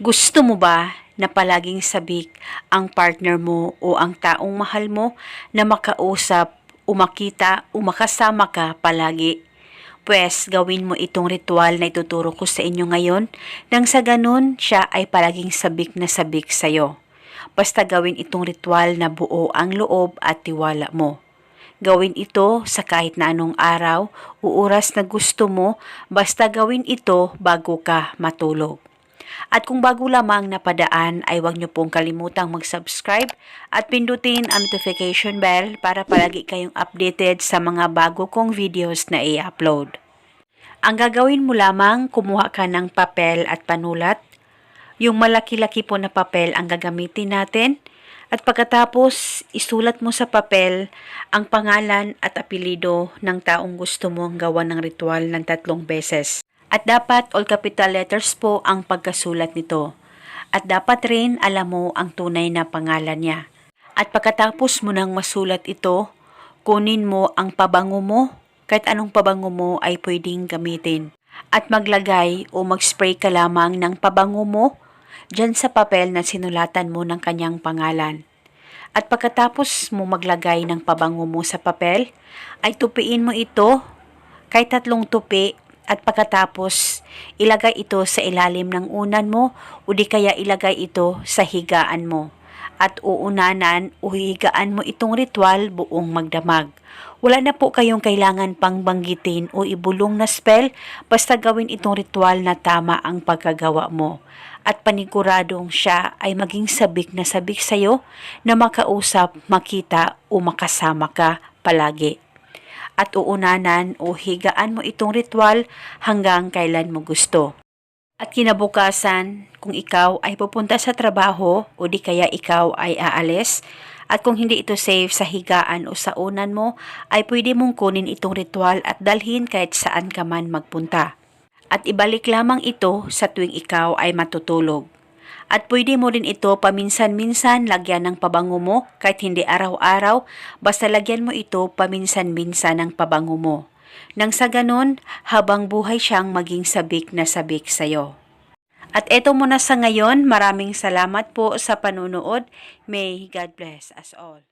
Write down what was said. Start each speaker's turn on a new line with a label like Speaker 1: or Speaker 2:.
Speaker 1: Gusto mo ba na palaging sabik ang partner mo o ang taong mahal mo na makausap, umakita, o makasama ka palagi? Pwes gawin mo itong ritual na ituturo ko sa inyo ngayon nang sa ganun siya ay palaging sabik na sabik sa'yo. Basta gawin itong ritual na buo ang loob at tiwala mo. Gawin ito sa kahit na anong araw o oras na gusto mo, basta gawin ito bago ka matulog. At kung bago lamang napadaan ay huwag niyo pong kalimutang mag-subscribe at pindutin ang notification bell para palagi kayong updated sa mga bago kong videos na i-upload. Ang gagawin mo lamang, kumuha ka ng papel at panulat. Yung malaki-laki po na papel ang gagamitin natin. At pagkatapos, isulat mo sa papel ang pangalan at apelido ng taong gusto mong gawa ng ritual ng tatlong beses. At dapat all capital letters po ang pagkasulat nito. At dapat rin alam mo ang tunay na pangalan niya. At pagkatapos mo nang masulat ito, kunin mo ang pabango mo, kahit anong pabango mo ay pwedeng gamitin. At maglagay o mag-spray ka lamang ng pabango mo dyan sa papel na sinulatan mo ng kanyang pangalan. At pagkatapos mo maglagay ng pabango mo sa papel, ay tupiin mo ito kahit tatlong tupi at pagkatapos ilagay ito sa ilalim ng unan mo o di kaya ilagay ito sa higaan mo. At uunanan o higaan mo itong ritual buong magdamag. Wala na po kayong kailangan pang banggitin o ibulong na spell basta gawin itong ritual na tama ang pagkagawa mo. At paniguradong siya ay maging sabik na sabik sa'yo na makausap, makita o makasama ka palagi at uunanan o higaan mo itong ritual hanggang kailan mo gusto. At kinabukasan, kung ikaw ay pupunta sa trabaho o di kaya ikaw ay aalis, at kung hindi ito safe sa higaan o sa unan mo, ay pwede mong kunin itong ritual at dalhin kahit saan ka man magpunta. At ibalik lamang ito sa tuwing ikaw ay matutulog. At pwede mo rin ito paminsan-minsan lagyan ng pabango mo kahit hindi araw-araw, basta lagyan mo ito paminsan-minsan ng pabango mo. Nang sa ganun, habang buhay siyang maging sabik na sabik sa'yo. At eto muna sa ngayon, maraming salamat po sa panunood. May God bless us all.